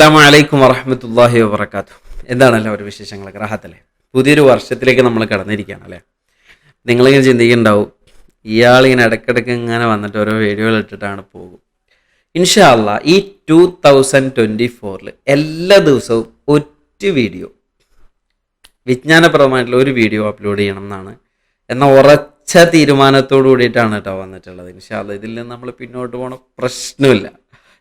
അസ്സാമലൈക്കും വറഹമത്തല്ലാഹി വബർക്കാത്തു എന്താണ് ഒരു വിശേഷങ്ങൾ ഗ്രഹത്തല്ലേ പുതിയൊരു വർഷത്തിലേക്ക് നമ്മൾ കടന്നിരിക്കുകയാണ് അല്ലേ? നിങ്ങളിങ്ങനെ ചിന്തിക്കുന്നുണ്ടാവും ഇയാളിങ്ങനെ ഇടയ്ക്കിടയ്ക്ക് ഇങ്ങനെ വന്നിട്ട് ഓരോ വീഡിയോകൾ ഇട്ടിട്ടാണ് പോകും. ഇൻഷാല്ല ഈ ടു തൗസൻഡ് ട്വന്റി ഫോറിൽ എല്ലാ ദിവസവും ഒറ്റ വീഡിയോ വിജ്ഞാനപ്രദമായിട്ടുള്ള ഒരു വീഡിയോ അപ്ലോഡ് ചെയ്യണം എന്നാണ്. എന്ന ഉറച്ച തീരുമാനത്തോടു കൂടിയിട്ടാണ് കേട്ടോ വന്നിട്ടുള്ളത്. ഇൻഷാല്ല ഇതിൽ നിന്ന് നമ്മൾ പിന്നോട്ട് പോകണ. പ്രശ്നമില്ല.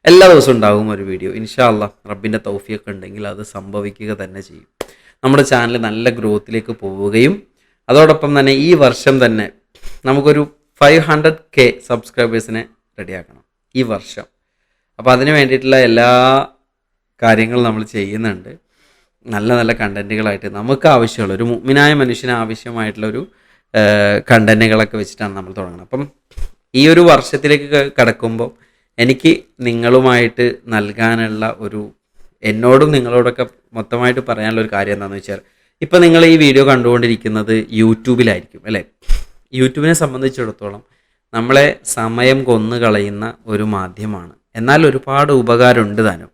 എല്ലാ ദിവസവും ഉണ്ടാകും ഒരു വീഡിയോ ഇൻഷാല്ല റബ്ബിന്റെ തൗഫിയൊക്കെ ഉണ്ടെങ്കിൽ അത് സംഭവിക്കുക തന്നെ ചെയ്യും. നമ്മുടെ ചാനൽ നല്ല ഗ്രോത്തിലേക്ക് പോവുകയും അതോടൊപ്പം തന്നെ ഈ വർഷം തന്നെ നമുക്കൊരു ഫൈവ് ഹൺഡ്രഡ് കെ സബ്സ്ക്രൈബേഴ്സിനെ റെഡിയാക്കണം. ഈ വർഷം. അപ്പോൾ അതിന് വേണ്ടിയിട്ടുള്ള എല്ലാ കാര്യങ്ങളും നമ്മൾ ചെയ്യുന്നുണ്ട്. നല്ല നല്ല കണ്ടന്റുകളായിട്ട് നമുക്ക് ആവശ്യമുള്ള ഒരു മുഗ്മിനായ മനുഷ്യന് ആവശ്യമായിട്ടുള്ള ഒരു കണ്ടന്റുകളൊക്കെ വെച്ചിട്ടാണ് നമ്മൾ തുടങ്ങുന്നത് അപ്പം ഈ ഒരു വർഷത്തിലേക്ക് കടക്കുമ്പോൾ എനിക്ക് നിങ്ങളുമായിട്ട് നൽകാനുള്ള ഒരു എന്നോടും നിങ്ങളോടൊക്കെ മൊത്തമായിട്ട് പറയാനുള്ള ഒരു കാര്യം എന്താണെന്ന് വെച്ചാൽ ഇപ്പം നിങ്ങൾ ഈ വീഡിയോ കണ്ടുകൊണ്ടിരിക്കുന്നത് യൂട്യൂബിലായിരിക്കും അല്ലേ? യൂട്യൂബിനെ സംബന്ധിച്ചിടത്തോളം നമ്മളെ സമയം കൊന്നു കളയുന്ന ഒരു മാധ്യമമാണ്. എന്നാൽ ഒരുപാട് ഉപകാരമുണ്ട് താനും.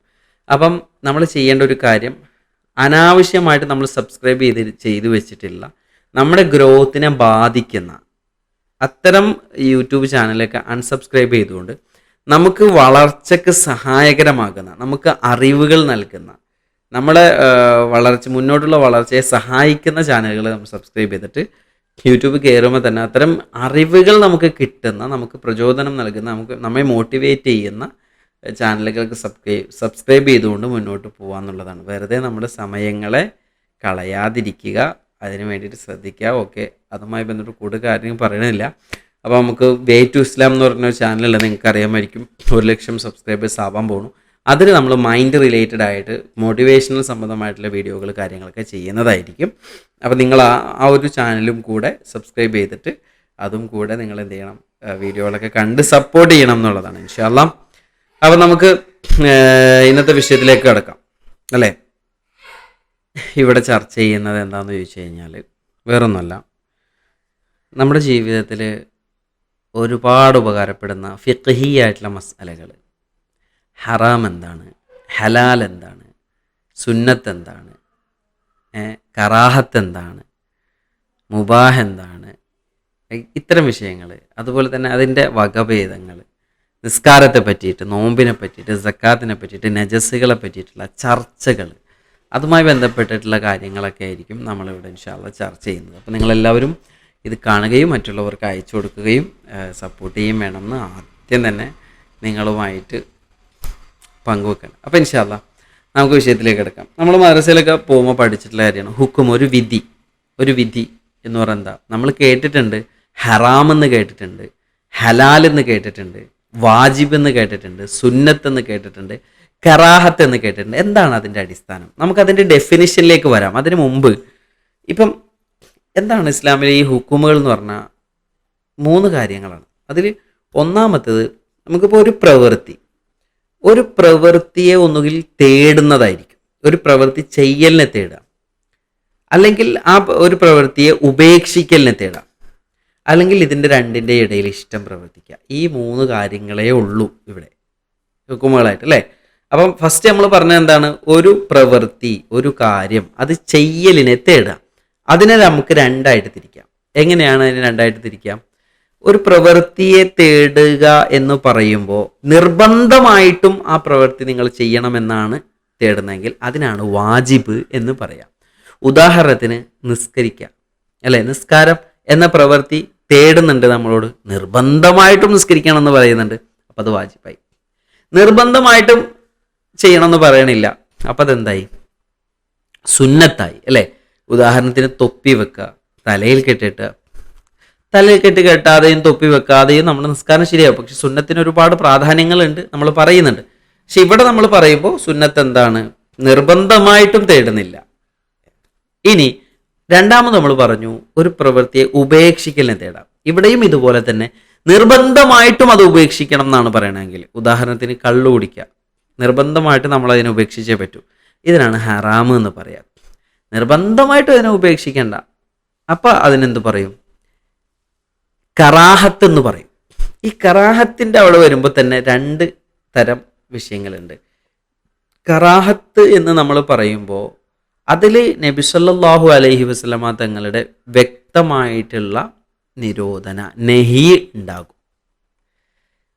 അപ്പം നമ്മൾ ചെയ്യേണ്ട ഒരു കാര്യം അനാവശ്യമായിട്ട് നമ്മൾ സബ്സ്ക്രൈബ് ചെയ്ത് ചെയ്തു വെച്ചിട്ടില്ല. നമ്മുടെ ഗ്രോത്തിനെ ബാധിക്കുന്ന അത്തരം യൂട്യൂബ് ചാനലൊക്കെ അൺസബ്സ്ക്രൈബ് ചെയ്തുകൊണ്ട് നമുക്ക് വളർച്ചയ്ക്ക് സഹായകരമാകുന്ന നമുക്ക് അറിവുകൾ നൽകുന്ന നമ്മളെ വളർച്ച മുന്നോട്ടുള്ള വളർച്ചയെ സഹായിക്കുന്ന ചാനലുകൾ നമ്മൾ സബ്സ്ക്രൈബ് ചെയ്തിട്ട് യൂട്യൂബ് കയറുമ്പോൾ തന്നെ അത്തരം അറിവുകൾ നമുക്ക് കിട്ടുന്ന നമുക്ക് പ്രചോദനം നൽകുന്ന നമുക്ക് നമ്മെ മോട്ടിവേറ്റ് ചെയ്യുന്ന ചാനലുകൾക്ക് സബ്സ്ക്രൈബ് സബ്സ്ക്രൈബ് ചെയ്തുകൊണ്ട് മുന്നോട്ട് പോകുക എന്നുള്ളതാണ്. വെറുതെ നമ്മുടെ സമയങ്ങളെ കളയാതിരിക്കുക. അതിന് വേണ്ടിയിട്ട് ശ്രദ്ധിക്കുക. ഓക്കെ. അതുമായി ബന്ധപ്പെട്ട് കൂടുതൽ കാര്യങ്ങൾ പറയണില്ല. അപ്പോൾ നമുക്ക് വേ ടു ഇസ്ലാം എന്ന് പറഞ്ഞ ഒരു ചാനലുണ്ട് നിങ്ങൾക്ക് അറിയാമായിരിക്കും. ഒരു ലക്ഷം സബ്സ്ക്രൈബേഴ്സ് ആവാൻ പോണു. അതിൽ നമ്മൾ മൈൻഡ് റിലേറ്റഡ് ആയിട്ട് മോട്ടിവേഷണൽ സംബന്ധമായിട്ടുള്ള വീഡിയോകൾ കാര്യങ്ങളൊക്കെ ചെയ്യുന്നതായിരിക്കും. അപ്പോൾ നിങ്ങൾ ആ ആ ഒരു ചാനലും കൂടെ സബ്സ്ക്രൈബ് ചെയ്തിട്ട് അതും കൂടെ നിങ്ങൾ എന്ത് ചെയ്യണം വീഡിയോകളൊക്കെ കണ്ട് സപ്പോർട്ട് ചെയ്യണം എന്നുള്ളതാണ് ഇൻഷാല്ലാം അപ്പോൾ നമുക്ക് ഇന്നത്തെ വിഷയത്തിലേക്ക് കിടക്കാം. അല്ലേ? ഇവിടെ ചർച്ച ചെയ്യുന്നത് എന്താണെന്ന് ചോദിച്ചു കഴിഞ്ഞാൽ വേറൊന്നുമല്ല. നമ്മുടെ ജീവിതത്തിൽ ഒരുപാട് ഉപകാരപ്പെടുന്ന ഫിഖഹി ആയിട്ടുള്ള മസാലകൾ. ഹറാം എന്താണ്? ഹലാൽ എന്താണ്? സുന്നത്ത് എന്താണ്? കറാഹത്ത് എന്താണ്? മുബാഹ് എന്താണ്? ഇത്തരം വിഷയങ്ങൾ അതുപോലെ തന്നെ അതിന്റെ വകഭേദങ്ങൾ നിസ്കാരത്തെ പറ്റിയിട്ട് നോമ്പിനെ പറ്റിയിട്ട് സക്കാത്തിനെ പറ്റിയിട്ട് നജസ്സുകളെ പറ്റിയിട്ടുള്ള ചർച്ചകൾ അതുമായി ബന്ധപ്പെട്ടിട്ടുള്ള കാര്യങ്ങളൊക്കെ ആയിരിക്കും നമ്മളിവിടെ ഇൻഷാല്ല ചർച്ച ചെയ്യുന്നത്. അപ്പോൾ നിങ്ങളെല്ലാവരും ഇത് കാണുകയും മറ്റുള്ളവർക്ക് അയച്ചു കൊടുക്കുകയും സപ്പോർട്ട് ചെയ്യുകയും വേണമെന്ന് ആദ്യം തന്നെ നിങ്ങളുമായിട്ട് പങ്കുവെക്കണം. അപ്പോൾ ഇൻഷാല്ല നമുക്ക് വിഷയത്തിലേക്ക് എടുക്കാം നമ്മൾ മദ്രസയിലൊക്കെ പോകുമ്പോൾ പഠിച്ചിട്ടുള്ള കാര്യമാണ് ഹുക്കും ഒരു വിധി ഒരു വിധി എന്ന് പറയുന്നത് എന്താ? നമ്മൾ കേട്ടിട്ടുണ്ട് ഹറാം എന്ന് കേട്ടിട്ടുണ്ട് ഹലാൽ എന്ന് കേട്ടിട്ടുണ്ട് വാജിബ് എന്ന് കേട്ടിട്ടുണ്ട് സുന്നത്ത് എന്ന് കേട്ടിട്ടുണ്ട് കറാഹത്ത് എന്ന് കേട്ടിട്ടുണ്ട്. എന്താണ് അതിന്റെ അടിസ്ഥാനം? നമുക്കതിന്റെ ഡെഫിനിഷനിലേക്ക് വരാം. അതിന് മുമ്പ് ഇപ്പം എന്താണ് ഇസ്ലാമിലെ ഈ ഹുക്കുമുകൾ എന്ന് പറഞ്ഞാൽ മൂന്ന് കാര്യങ്ങളാണ്. അതിൽ ഒന്നാമത്തേത് നമുക്കിപ്പോൾ ഒരു പ്രവൃത്തി. ഒരു പ്രവൃത്തിയെ ഒന്നുകിൽ തേടുന്നതായിരിക്കും. ഒരു പ്രവൃത്തി ചെയ്യലിനെ തേടാം അല്ലെങ്കിൽ ആ ഒരു പ്രവൃത്തിയെ ഉപേക്ഷിക്കലിനെ തേടാം അല്ലെങ്കിൽ ഇതിന്റെ രണ്ടിന്റെ ഇടയിൽ ഇഷ്ടം പ്രവർത്തിക്കുക. ഈ മൂന്ന് കാര്യങ്ങളേ ഉള്ളൂ ഇവിടെ. ഹുക്കുമുകളായിട്ട് അല്ലേ? അപ്പം ഫസ്റ്റ് നമ്മൾ പറഞ്ഞത് എന്താണ്? ഒരു പ്രവൃത്തി ഒരു കാര്യം അത് ചെയ്യലിനെ തേടുക. അതിനെ നമുക്ക് രണ്ടായിട്ട് തിരിക്കാം. എങ്ങനെയാണ് അതിനെ രണ്ടായിട്ട് തിരിക്കാം? ഒരു പ്രവൃത്തിയെ തേടുക എന്ന് പറയുമ്പോൾ നിർബന്ധമായിട്ടും ആ പ്രവൃത്തി നിങ്ങൾ ചെയ്യണമെന്നാണ് തേടുന്നതെങ്കിൽ അതിനാണ് വാജിബ് എന്ന് പറയാം. ഉദാഹരണത്തിന് നിസ്കരിക്കുക. അല്ലെ? നിസ്കാരം എന്ന പ്രവൃത്തി തേടുന്നുണ്ട് നമ്മളോട്. നിർബന്ധമായിട്ടും നിസ്കരിക്കണം എന്ന് പറയുന്നുണ്ട്. അപ്പം അത് വാജിബായി. നിർബന്ധമായിട്ടും ചെയ്യണമെന്ന് പറയണില്ല. അപ്പം അതെന്തായി? സുന്നത്തായി. അല്ലേ? ഉദാഹരണത്തിന് തൊപ്പി വെക്കുക തലയിൽ കെട്ടിട്ട് തലയിൽ കെട്ടി കെട്ടാതെയും തൊപ്പി വെക്കാതെയും നമ്മുടെ നിസ്കാരം ശരിയാവും. പക്ഷെ സുന്നത്തിന് ഒരുപാട് പ്രാധാന്യങ്ങളുണ്ട്. നമ്മൾ പറയുന്നുണ്ട്. പക്ഷെ ഇവിടെ നമ്മൾ പറയുമ്പോൾ സുന്നത്ത് എന്താണ്? നിർബന്ധമായിട്ടും തേടുന്നില്ല. ഇനി രണ്ടാമത് നമ്മൾ പറഞ്ഞു ഒരു പ്രവൃത്തിയെ ഉപേക്ഷിക്കലിനെ തേടാം. ഇവിടെയും ഇതുപോലെ തന്നെ നിർബന്ധമായിട്ടും അത് ഉപേക്ഷിക്കണം എന്നാണ് പറയണമെങ്കിൽ. ഉദാഹരണത്തിന് കള്ളു കുടിക്കുക. നിർബന്ധമായിട്ട് നമ്മൾ അതിനെ ഉപേക്ഷിച്ചേ പറ്റൂ. ഇതിനാണ് ഹറാം എന്ന് പറയാം നിർബന്ധമായിട്ടും അതിനെ ഉപേക്ഷിക്കേണ്ട. അപ്പോൾ അതിനെന്ത് പറയും? കറാഹത്ത് എന്ന് പറയും. ഈ കറാഹത്തിന്റെ അവിടെ വരുമ്പോൾ തന്നെ രണ്ട് തരം വിഷയങ്ങളുണ്ട്. കറാഹത്ത് എന്ന് നമ്മൾ പറയുമ്പോൾ അതിൽ നബി സല്ലല്ലാഹു അലൈഹി വസല്ലമ തങ്ങളുടെ വ്യക്തമായിട്ടുള്ള നിരോധന നെഹി ഉണ്ടാകും.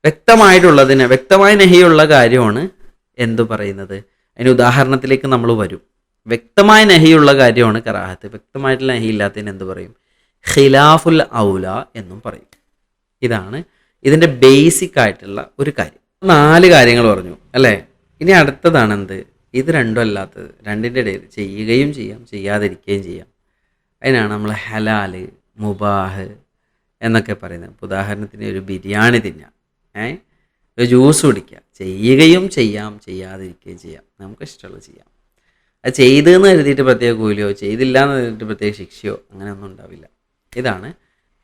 വ്യക്തമായിട്ടുള്ളതിന് വ്യക്തമായ നെഹിയുള്ള കാര്യമാണ് എന്തു പറയുന്നത്? അതിന് ഉദാഹരണത്തിലേക്ക് നമ്മൾ വരും. വ്യക്തമായ നെഹിയുള്ള കാര്യമാണ് കറാഹത്ത്. വ്യക്തമായിട്ടുള്ള നെഹി ഇല്ലാത്തതിന് എന്ത് പറയും? ഖിലാഫുൽ ഔല എന്നും പറയും. ഇതാണ് ഇതിന്റെ ബേസിക് ആയിട്ടുള്ള ഒരു കാര്യം. നാല് കാര്യങ്ങൾ പറഞ്ഞു അല്ലേ? ഇനി അടുത്തതാണ് എന്ത്? ഇത് രണ്ടും അല്ലാത്തത്. രണ്ടിന്റെ ഇടയിൽ ചെയ്യുകയും ചെയ്യാം ചെയ്യാതിരിക്കുകയും ചെയ്യാം. അതിനാണ് നമ്മൾ ഹലാൽ മുബാഹ് എന്നൊക്കെ പറയുന്നത്. ഇപ്പോൾ ഉദാഹരണത്തിന് ഒരു ബിരിയാണി തിന്നാം ഏ? ഒരു ജ്യൂസ് കുടിക്കുക ചെയ്യുകയും ചെയ്യാം ചെയ്യാതിരിക്കുകയും ചെയ്യാം. നമുക്ക് ഇഷ്ടമുള്ളത് ചെയ്യാം. അത് ചെയ്തെന്ന് കരുതിയിട്ട് പ്രത്യേക കൂലിയോ ചെയ്തില്ല എന്ന് കരുതിയിട്ട് പ്രത്യേക ശിക്ഷയോ അങ്ങനെയൊന്നും ഉണ്ടാവില്ല. ഇതാണ്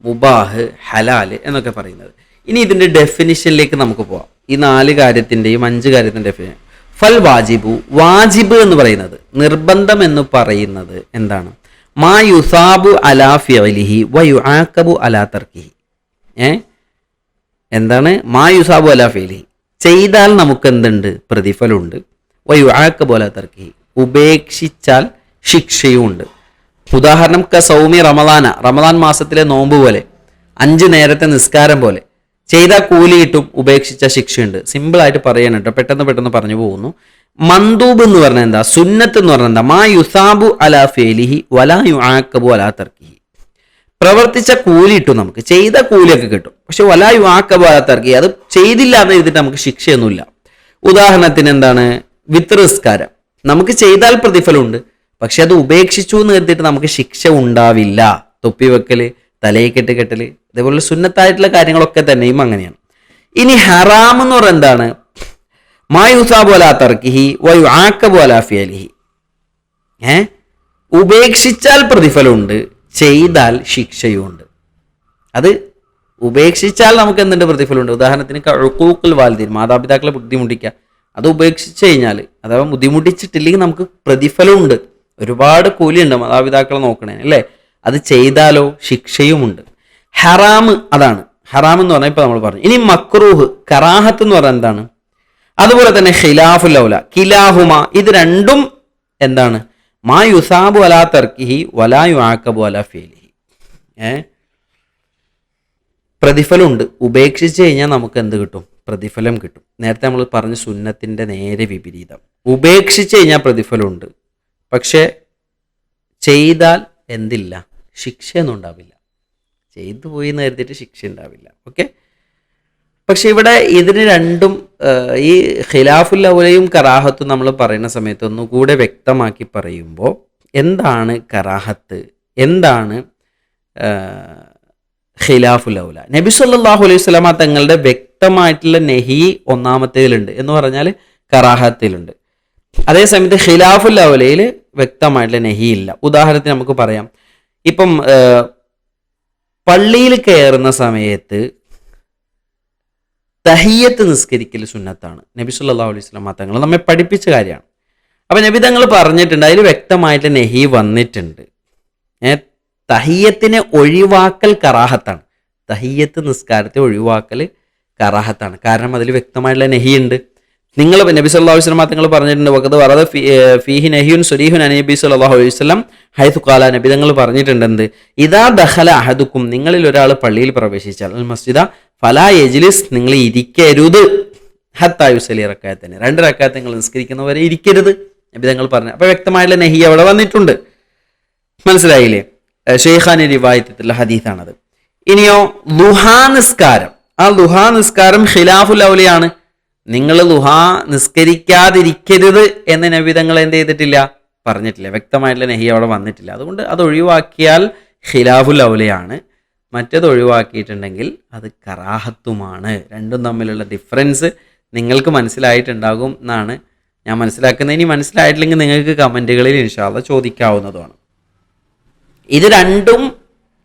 മുബാഹ് ഹലാൽ എന്നൊക്കെ പറയുന്നത്. ഇനി ഇതിന്റെ ഡെഫിനിഷനിലേക്ക് നമുക്ക് പോവാം. ഈ നാല് കാര്യത്തിന്റെയും അഞ്ച് കാര്യത്തിന്റെ ഡെഫിനിഷൻ ഫൽ വാജിബു വാജിബ് എന്ന് പറയുന്നത് നിർബന്ധം എന്ന് പറയുന്നത് എന്താണ്? മാ യുസാബു അലാ ഫിഅലിഹി വ യുആക്കബു അലാ തർക്കിഹി. ഏ? എന്താണ്? മാ യുസാബു അലാ ഫിഅലിഹി. ചെയ്താൽ നമുക്ക് എന്തുണ്ട് പ്രതിഫലമുണ്ട് വ യുആക്കബു അലാ തർക്കിഹി. ഉപേക്ഷിച്ചാൽ ശിക്ഷയുമുണ്ട് ഉദാഹരണം ക സൗമി റമദാന റമദാൻ മാസത്തിലെ നോമ്പ് പോലെ അഞ്ച് നേരത്തെ നിസ്കാരം പോലെ. ചെയ്ത കൂലി കിട്ടും ഉപേക്ഷിച്ച ശിക്ഷയുണ്ട്. സിമ്പിളായിട്ട് പറയണം കേട്ടോ പെട്ടെന്ന് പെട്ടെന്ന് പറഞ്ഞു പോകുന്നു. മന്ദൂബ് എന്ന് പറഞ്ഞാൽ എന്താ? സുന്നത്ത് എന്ന് പറഞ്ഞാൽ എന്താ? മാ യുസാബു അലാ ഫേലിഹി വലാ യുആക്കബു അലാ തർക്കിഹി. പ്രവർത്തിച്ച കൂലി കിട്ടും നമുക്ക്. ചെയ്ത കൂലിയൊക്കെ കിട്ടും. പക്ഷെ വലാ യുആക്കബു അലാ തർക്കിഹി അത് ചെയ്തില്ല എന്ന് എഴുതിയിട്ട് നമുക്ക് ശിക്ഷയൊന്നുമില്ല. ഉദാഹരണത്തിന് എന്താണ്? വിത്രസ്കാരം നമുക്ക് ചെയ്താൽ പ്രതിഫലമുണ്ട്. പക്ഷെ അത് ഉപേക്ഷിച്ചു എന്ന് കരുതിയിട്ട് നമുക്ക് ശിക്ഷ ഉണ്ടാവില്ല. തൊപ്പി വെക്കൽ തലയിൽ കെട്ട് കെട്ടൽ ഇതേപോലെ സുന്നത്തായിട്ടുള്ള കാര്യങ്ങളൊക്കെ തന്നെയും അങ്ങനെയാണ്. ഇനി ഹറാം എന്ന് പറയുന്നത് എന്താണ്? മായുസ പോലാ തർക്കിഹി വയു ആക്ക പോലാ ഫിയലിഹി. ഏ? ഉപേക്ഷിച്ചാൽ പ്രതിഫലമുണ്ട് ചെയ്താൽ ശിക്ഷയുമുണ്ട്. അത് ഉപേക്ഷിച്ചാൽ നമുക്ക് എന്തുണ്ട് പ്രതിഫലമുണ്ട്? ഉദാഹരണത്തിന് കഴുക്കൂക്കൽ വാൽദീൻ മാതാപിതാക്കളെ ബുദ്ധിമുട്ടിക്കുക. അത് ഉപേക്ഷിച്ച് കഴിഞ്ഞാൽ അഥവാ ബുദ്ധിമുട്ടിച്ചിട്ടില്ലെങ്കിൽ നമുക്ക് പ്രതിഫലമുണ്ട്. ഒരുപാട് കൂലിയുണ്ട് മാതാപിതാക്കളെ നോക്കണേ അല്ലേ? അത് ചെയ്താലോ ശിക്ഷയുമുണ്ട്. ഹറാം അതാണ്. ഹറാം എന്ന് പറഞ്ഞാൽ ഇപ്പൊ നമ്മൾ പറഞ്ഞു. ഇനി മക്രൂഹ് കറാഹത്ത് എന്ന് പറഞ്ഞാൽ എന്താണ്? അതുപോലെ തന്നെ ഖിലാഫു ലൗല കിലാഹുമ ഇത് രണ്ടും എന്താണ്? മാ യുസാബു അലാ തർക്കിഹി വലാ യുആക്കബു അലാ ഫേലിഹി. ഏ? പ്രതിഫലമുണ്ട്. ഉപേക്ഷിച്ച് കഴിഞ്ഞാൽ നമുക്ക് എന്ത് കിട്ടും? പ്രതിഫലം കിട്ടും. നേരത്തെ നമ്മൾ പറഞ്ഞ സുന്നത്തിന്റെ നേരെ വിപരീതം. ഉപേക്ഷിച്ച് കഴിഞ്ഞാൽ പ്രതിഫലമുണ്ട്. പക്ഷേ ചെയ്താൽ എന്തില്ല? ശിക്ഷയൊന്നും ഉണ്ടാവില്ല. ചെയ്തു പോയി എന്ന് കരുതിയിട്ട് ശിക്ഷ ഉണ്ടാവില്ല. ഓക്കെ? പക്ഷെ ഇവിടെ ഇതിന് രണ്ടും ഈ ഖിലാഫുൽ അവലയും കറാഹത്തും നമ്മൾ പറയുന്ന സമയത്ത് ഒന്നുകൂടെ വ്യക്തമാക്കി പറയുമ്പോൾ എന്താണ് കറാഹത്ത്? എന്താണ് ഖിലാഫുൽ ഔല? നബി സല്ലല്ലാഹു അലൈഹി സ്വലാമ തങ്ങളുടെ വ്യക്തമായിട്ടുള്ള നെഹി ഒന്നാമത്തേതിലുണ്ട് എന്ന് പറഞ്ഞാൽ കറാഹത്തിലുണ്ട്. അതേസമയത്ത് ഖിലാഫുൽ അവലയിൽ വ്യക്തമായിട്ടുള്ള നെഹി ഇല്ല. ഉദാഹരണത്തിന് നമുക്ക് പറയാം. ഇപ്പം പള്ളിയിൽ കയറുന്ന സമയത്ത് തഹിയത്ത് നിസ്കരിക്കൽ സുന്നത്താണ്. നബി സല്ലല്ലാഹു അലൈഹി സ്വലാം തങ്ങൾ നമ്മെ പഠിപ്പിച്ച കാര്യമാണ്. അപ്പം നബി തങ്ങൾ പറഞ്ഞിട്ടുണ്ട് അതിൽ വ്യക്തമായിട്ട് നെഹി വന്നിട്ടുണ്ട്. തഹിയത്തിനെ ഒഴിവാക്കൽ കറാഹത്താണ്. തഹിയത്ത് നിസ്കാരത്തെ ഒഴിവാക്കൽ കറാഹത്താണ്. കാരണം അതിൽ വ്യക്തമായിട്ടുള്ള നെഹിയുണ്ട് നിങ്ങൾ നബി സല്ലല്ലാഹു അലൈഹി വസല്ലം തങ്ങൾ പറഞ്ഞിട്ടുണ്ട് വഖദ് വറത് ഫീഹി നഹിയുൻ സുരീഹുൻ അനബി നബി സല്ലല്ലാഹു അലൈഹി വസല്ലം ഹൈതു ഖാല നബി. തങ്ങൾ പറഞ്ഞിട്ടുണ്ട് എന്ത് ഇദാ ദഖല അഹദുക്കും നിങ്ങളിൽ ഒരാൾ പള്ളിയിൽ പ്രവേശിച്ചാൽ അൽ മസ്ജിദ ഫലാ യജ്ലിസ് നിങ്ങൾ ഇരിക്കരുത്. ഹത്തായുസലി റക്കായത്തിന്. രണ്ട് റക്കായത്ത് നിങ്ങൾ നിസ്കരിക്കുന്നവരെ ഇരിക്കരുത്. നബി തങ്ങൾ പറഞ്ഞു അപ്പൊ വ്യക്തമായിട്ടുള്ള നെഹി അവിടെ വന്നിട്ടുണ്ട്. മനസ്സിലായില്ലേ? ഷെയ്ഖാനി റിവായത്തിലുള്ള ഹദീസാണത്. ഇനിയോ ലുഹാ നിസ്കാരം. ആ ലുഹാ നിസ്കാരം ഖിലാഫുൽ ഔലിയാണ്. നിങ്ങൾ ലുഹാ നിസ്കരിക്കാതിരിക്കരുത് എന്ന നബിതങ്ങൾ എന്ത് ചെയ്തിട്ടില്ല? പറഞ്ഞിട്ടില്ല. വ്യക്തമായിട്ടുള്ള നെഹി അവിടെ വന്നിട്ടില്ല. അതുകൊണ്ട് അത് ഒഴിവാക്കിയാൽ ഖിലാഫുൽ ഔലയാണ്. മറ്റത് ഒഴിവാക്കിയിട്ടുണ്ടെങ്കിൽ അത് കറാഹത്തുമാണ്. രണ്ടും തമ്മിലുള്ള ഡിഫറൻസ് നിങ്ങൾക്ക് മനസ്സിലായിട്ടുണ്ടാകും എന്നാണ് ഞാൻ മനസ്സിലാക്കുന്നത്. ഇനി മനസ്സിലായിട്ടില്ലെങ്കിൽ നിങ്ങൾക്ക് കമന്റുകളിൽ ഇൻഷാല്ല ചോദിക്കാവുന്നതുമാണ് ഇത് രണ്ടും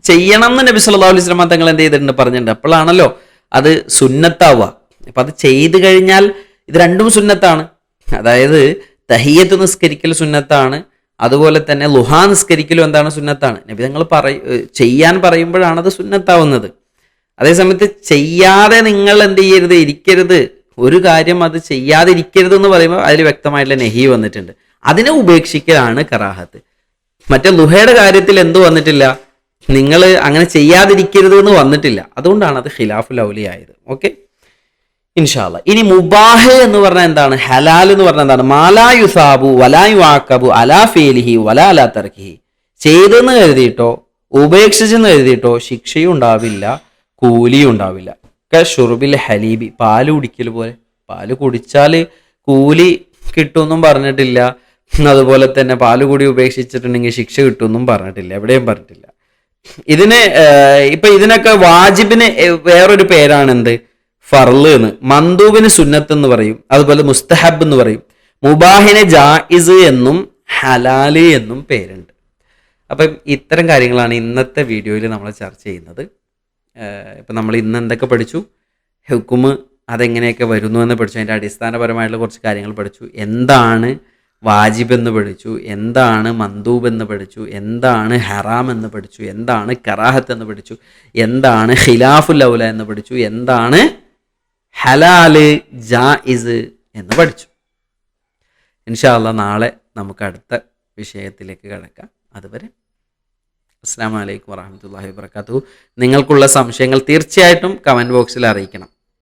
ചെയ്യണം എന്ന് നബി സല്ലല്ലാഹു അലൈഹി വസല്ലം തങ്ങൾ എന്ത് ചെയ്തിട്ടുണ്ട്? പറഞ്ഞിട്ടുണ്ട്. അപ്പോഴാണല്ലോ അത് സുന്നത്താവുക. അപ്പം അത് ചെയ്തു കഴിഞ്ഞാൽ ഇത് രണ്ടും സുന്നത്താണ്. അതായത് തഹിയത്ത് നിസ്കരിക്കൽ സുന്നത്താണ്. അതുപോലെ തന്നെ ലുഹാ നിസ്കരിക്കലും എന്താണ് സുന്നത്താണ്. നബി തങ്ങൾ പറയ ചെയ്യാൻ പറയുമ്പോഴാണ് അത് സുന്നത്താവുന്നത്. അതേസമയത്ത് ചെയ്യാതെ നിങ്ങൾ എന്ത് ചെയ്യരുത് ഇരിക്കരുത്. ഒരു കാര്യം അത് ചെയ്യാതിരിക്കരുത് എന്ന് പറയുമ്പോൾ അതിൽ വ്യക്തമായിട്ടുള്ള നെഹി വന്നിട്ടുണ്ട്. അതിനെ ഉപേക്ഷിക്കലാണ് കറാഹത്ത്. മറ്റേ ലുഹയുടെ കാര്യത്തിൽ എന്ത് വന്നിട്ടില്ല? നിങ്ങൾ അങ്ങനെ ചെയ്യാതിരിക്കരുത് എന്ന് വന്നിട്ടില്ല. അതുകൊണ്ടാണ് അത് ഖിലാഫുൽ ഔലി ആയത് ഓക്കെ ഇൻഷാല്ല ഇനി മുബാഹ എന്ന് പറഞ്ഞാൽ എന്താണ്? ഹലാൽ എന്ന് പറഞ്ഞാൽ എന്താണ്? മാലായു സാബു വലായു ആക്കബു അലാ ഫേലിഹി വലാ അലാ തർക്കിഹി ചെയ്തെന്ന് കരുതിയിട്ടോ ഉപേക്ഷിച്ചെന്ന് കരുതിയിട്ടോ ശിക്ഷയും ഉണ്ടാവില്ല കൂലിയും ഉണ്ടാവില്ല. ഒക്കെ ഷുറുബിൽ ഹലീബി പാൽ കുടിക്കൽ പോലെ. പാൽ കുടിച്ചാൽ കൂലി കിട്ടുമെന്നും പറഞ്ഞിട്ടില്ല. അതുപോലെ തന്നെ പാൽ കൂടി ഉപേക്ഷിച്ചിട്ടുണ്ടെങ്കിൽ ശിക്ഷ കിട്ടുമെന്നും പറഞ്ഞിട്ടില്ല. എവിടെയും പറഞ്ഞിട്ടില്ല. ഇതിന് ഇപ്പൊ ഇതിനൊക്കെ വാജിബിന് വേറൊരു പേരാണ് എന്ത് ഫർൾ എന്ന് മന്ദൂബിന് സുന്നത്ത് എന്ന് പറയും. അതുപോലെ മുസ്തഹബ് എന്ന് പറയും. മുബാഹിന് ജായിസ് എന്നും ഹലാൽ എന്നും പേരുണ്ട്. അപ്പം ഇത്തരം കാര്യങ്ങളാണ് ഇന്നത്തെ വീഡിയോയിൽ നമ്മൾ ചർച്ച ചെയ്യുന്നത്. ഇപ്പം നമ്മൾ ഇന്ന് എന്തൊക്കെ പഠിച്ചു? ഹുക്കുമ് അതെങ്ങനെയൊക്കെ വരുന്നു എന്ന് പഠിച്ചു. അതിന്റെ അടിസ്ഥാനപരമായിട്ടുള്ള കുറച്ച് കാര്യങ്ങൾ പഠിച്ചു. എന്താണ് വാജിബ് എന്ന് പഠിച്ചു എന്താണ് മന്ദൂബ് എന്ന് പഠിച്ചു എന്താണ് ഹറാം എന്ന് പഠിച്ചു എന്താണ് കറാഹത്ത് എന്ന് പഠിച്ചു എന്താണ് ഖിലാഫുൽ ഔല എന്ന് പഠിച്ചു എന്താണ് ഹലാൽ ജായിസ് എന്ന് പഠിച്ചു. ഇൻഷാല്ല നാളെ നമുക്ക് അടുത്ത വിഷയത്തിലേക്ക് കടക്കാം. അതുവരെ അസ്സാം വലൈക്കും വാഹമത്തല്ലാഹി വാബർക്കാത്തു നിങ്ങൾക്കുള്ള സംശയങ്ങൾ തീർച്ചയായിട്ടും കമന്റ് ബോക്സിൽ അറിയിക്കണം.